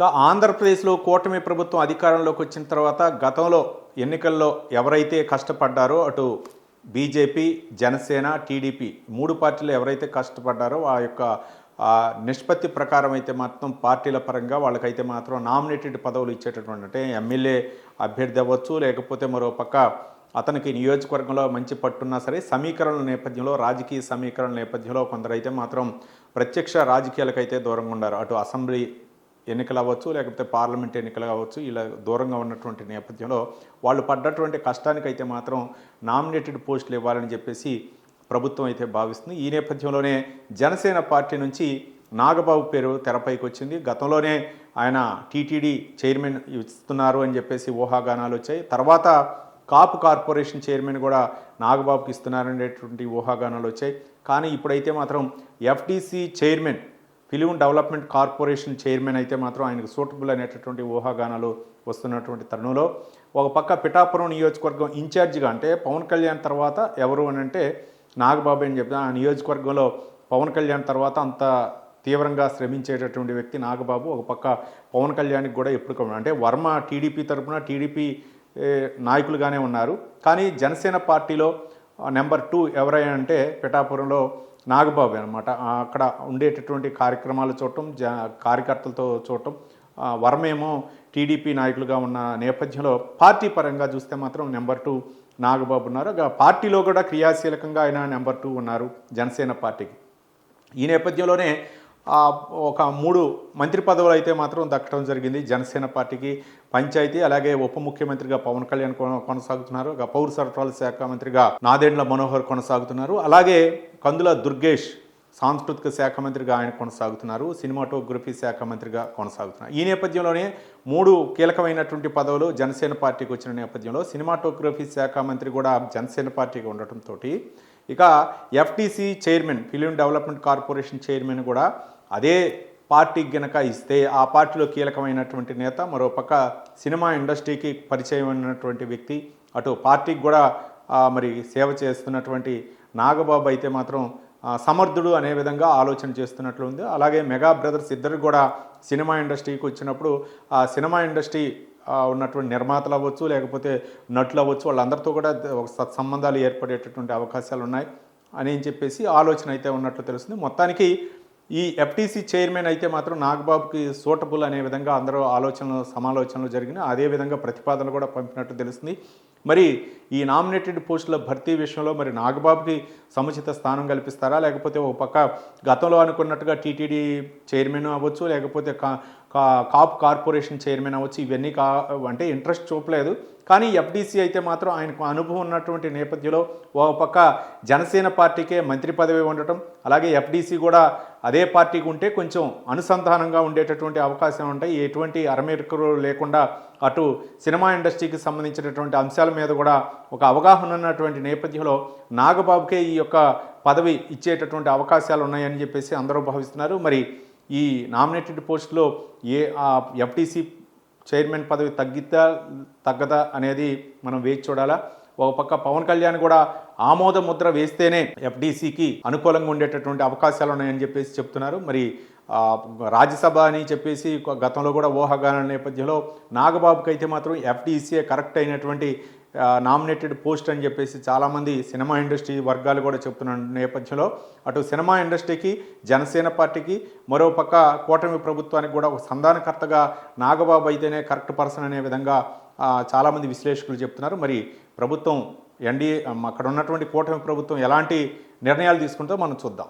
ఇక ఆంధ్రప్రదేశ్లో కూటమి ప్రభుత్వం అధికారంలోకి వచ్చిన తర్వాత గతంలో ఎన్నికల్లో ఎవరైతే కష్టపడ్డారో అటు బీజేపీ జనసేన టీడీపీ మూడు పార్టీలు ఎవరైతే కష్టపడ్డారో ఆ యొక్క నిష్పత్తి ప్రకారం అయితే మాత్రం పార్టీల పరంగా వాళ్ళకైతే మాత్రం నామినేటెడ్ పదవులు ఇచ్చేటటువంటి అంటే ఎమ్మెల్యే అభ్యర్థి అవ్వచ్చు లేకపోతే మరో పక్క అతనికి నియోజకవర్గంలో మంచి పట్టున్నా సరే సమీకరణల నేపథ్యంలో రాజకీయ సమీకరణల నేపథ్యంలో కొందరైతే మాత్రం ప్రత్యక్ష రాజకీయాలకైతే దూరంగా ఉన్నారు అటు అసెంబ్లీ ఎన్నికలు అవ్వచ్చు లేకపోతే పార్లమెంట్ ఎన్నికలు అవ్వచ్చు ఇలా దూరంగా ఉన్నటువంటి నేపథ్యంలో వాళ్ళు పడ్డటువంటి కష్టానికైతే మాత్రం నామినేటెడ్ పోస్టులు ఇవ్వాలని చెప్పేసి ప్రభుత్వం అయితే భావిస్తుంది. ఈ నేపథ్యంలోనే జనసేన పార్టీ నుంచి నాగబాబు పేరు తెరపైకి వచ్చింది గతంలోనే ఆయన టీటీడీ చైర్మన్ ఇస్తున్నారు అని చెప్పేసి ఊహాగానాలు వచ్చాయి. తర్వాత కాపు కార్పొరేషన్ చైర్మన్ కూడా నాగబాబుకి ఇస్తున్నారనేటువంటి ఊహాగానాలు వచ్చాయి. కానీ ఇప్పుడైతే మాత్రం FDC chairman film development corporation chairman అయితే మాత్రం ఆయనకు సూటబుల్ అనేటటువంటి ఊహాగానాలు వస్తున్నటువంటి తరుణంలో ఒక పక్క పిఠాపురం నియోజకవర్గం ఇన్ఛార్జిగా అంటే పవన్ కళ్యాణ్ తర్వాత ఎవరు అని అంటే నాగబాబు అని చెప్తే ఆ నియోజకవర్గంలో పవన్ కళ్యాణ్ తర్వాత అంత తీవ్రంగా శ్రమించేటటువంటి వ్యక్తి నాగబాబు. ఒక పక్క పవన్ కళ్యాణ్కి కూడా ఎప్పుడు అంటే వర్మ టీడీపీ తరపున టీడీపీ నాయకులుగానే ఉన్నారు. కానీ జనసేన పార్టీలో నెంబర్ టూ ఎవరైనా అంటే పిఠాపురంలో నాగబాబు అనమాట అక్కడ ఉండేటటువంటి కార్యక్రమాలు చూడటం జ కార్యకర్తలతో చూడటం వరమేమో వర్మేమో టీడీపీ నాయకులుగా ఉన్న నేపథ్యంలో పార్టీ పరంగా చూస్తే మాత్రం నెంబర్ టూ నాగబాబు ఉన్నారు. పార్టీలో కూడా క్రియాశీలకంగా ఆయన నెంబర్ టూ ఉన్నారు జనసేన పార్టీకి. ఈ నేపథ్యంలోనే ఒక మూడు మంత్రి పదవులు అయితే మాత్రం దక్కడం జరిగింది. జనసేన పార్టీకి పంచాయతీ అలాగే ఉప ముఖ్యమంత్రిగా పవన్ కళ్యాణ్ కొన- కొనసాగుతున్నారు. ఒక పౌర సరఫరాల శాఖ మంత్రిగా నాదెండ్ల మనోహర్ కొనసాగుతున్నారు. అలాగే కందుల దుర్గేష్ సాంస్కృతిక శాఖ మంత్రిగా ఆయన కొనసాగుతున్నారు. సినిమాటోగ్రఫీ శాఖ మంత్రిగా కొనసాగుతున్నారు. ఈ నేపథ్యంలోనే మూడు కీలకమైనటువంటి పదవులు జనసేన పార్టీకి వచ్చిన నేపథ్యంలో సినిమాటోగ్రఫీ శాఖ మంత్రి కూడా జనసేన పార్టీకి ఉండటంతో ఇక FTC chairman film development corporation chairman కూడా అదే పార్టీకి గనక ఇస్తే ఆ పార్టీలో కీలకమైనటువంటి నేత మరోపక్క సినిమా ఇండస్ట్రీకి పరిచయం అయినటువంటి వ్యక్తి అటు పార్టీకి కూడా మరి సేవ చేస్తున్నటువంటి నాగబాబు అయితే మాత్రం సమర్థుడు అనే విధంగా ఆలోచన చేస్తున్నట్లు ఉంది. అలాగే మెగా బ్రదర్స్ ఇద్దరు కూడా సినిమా ఇండస్ట్రీకి వచ్చినప్పుడు ఆ సినిమా ఇండస్ట్రీ ఉన్నటువంటి నిర్మాతలు అవ్వచ్చు లేకపోతే నటులు అవ్వచ్చు వాళ్ళందరితో కూడా ఒక సత్సంబంధాలు ఏర్పడేటటువంటి అవకాశాలు ఉన్నాయి అని చెప్పేసి ఆలోచన అయితే ఉన్నట్లు తెలుస్తుంది. మొత్తానికి ఈ ఎఫ్టీసీ చైర్మన్ అయితే మాత్రం నాగబాబుకి సూటబుల్ అనే విధంగా అందరూ ఆలోచనలు సమాలోచనలు జరిగినాయి అదే విధంగా ప్రతిపాదనలు కూడా పంపినట్టు తెలుస్తుంది. మరి ఈ నామినేటెడ్ పోస్టుల భర్తీ విషయంలో మరి నాగబాబుకి సముచిత స్థానం కల్పిస్తారా? లేకపోతే ఒక పక్క గతంలో అనుకున్నట్టుగా టీటీడీ చైర్మన్ అవ్వచ్చు లేకపోతే కా కాప్ కార్పొరేషన్ చైర్మన్ అవ్వచ్చు ఇవన్నీ కా అంటే ఇంట్రెస్ట్ చూపలేదు. కానీ ఎఫ్డీసీ అయితే మాత్రం ఆయనకు అనుభవం ఉన్నటువంటి నేపథ్యంలో ఒక పక్క జనసేన పార్టీకే మంత్రి పదవి ఉండటం అలాగే ఎఫ్డీసీ కూడా అదే పార్టీకి ఉంటే కొంచెం అనుసంధానంగా ఉండేటటువంటి అవకాశం ఉంటాయి. ఎటువంటి అరమేరుకలు లేకుండా అటు సినిమా ఇండస్ట్రీకి సంబంధించినటువంటి అంశాల మీద కూడా ఒక అవగాహన ఉన్నటువంటి నేపథ్యంలో నాగబాబుకే ఈ యొక్క పదవి ఇచ్చేటటువంటి అవకాశాలు ఉన్నాయని చెప్పేసి అందరూ భావిస్తున్నారు. మరి ఈ నామినేటెడ్ పోస్టులో ఏ ఎఫ్టీసీ చైర్మన్ పదవి తగ్గిద్దా తగ్గదా అనేది మనం వేచి చూడాలా. ఒక పక్క పవన్ కళ్యాణ్ కూడా ఆమోద ముద్ర వేస్తేనే ఎఫ్డీసీకి అనుకూలంగా ఉండేటటువంటి అవకాశాలు ఉన్నాయని చెప్పేసి చెప్తున్నారు. మరి రాజ్యసభ అని చెప్పేసి గతంలో కూడా ఊహాగానాల నేపథ్యంలో నాగబాబుకి అయితే మాత్రం ఎఫ్డీసీఏ కరెక్ట్ అయినటువంటి నామినేటెడ్ పోస్ట్ అని చెప్పేసి చాలామంది సినిమా ఇండస్ట్రీ వర్గాలు కూడా చెప్తున్న నేపథ్యంలో అటు సినిమా ఇండస్ట్రీకి జనసేన పార్టీకి మరో పక్క కూటమి ప్రభుత్వానికి కూడా ఒక సంధానకర్తగా నాగబాబు అయితేనే కరెక్ట్ పర్సన్ అనే విధంగా చాలామంది విశ్లేషకులు చెప్తున్నారు. మరి ప్రభుత్వం ఎన్డీఏ అక్కడ ఉన్నటువంటి కూటమి ప్రభుత్వం ఎలాంటి నిర్ణయాలు తీసుకుంటుందో మనం చూద్దాం.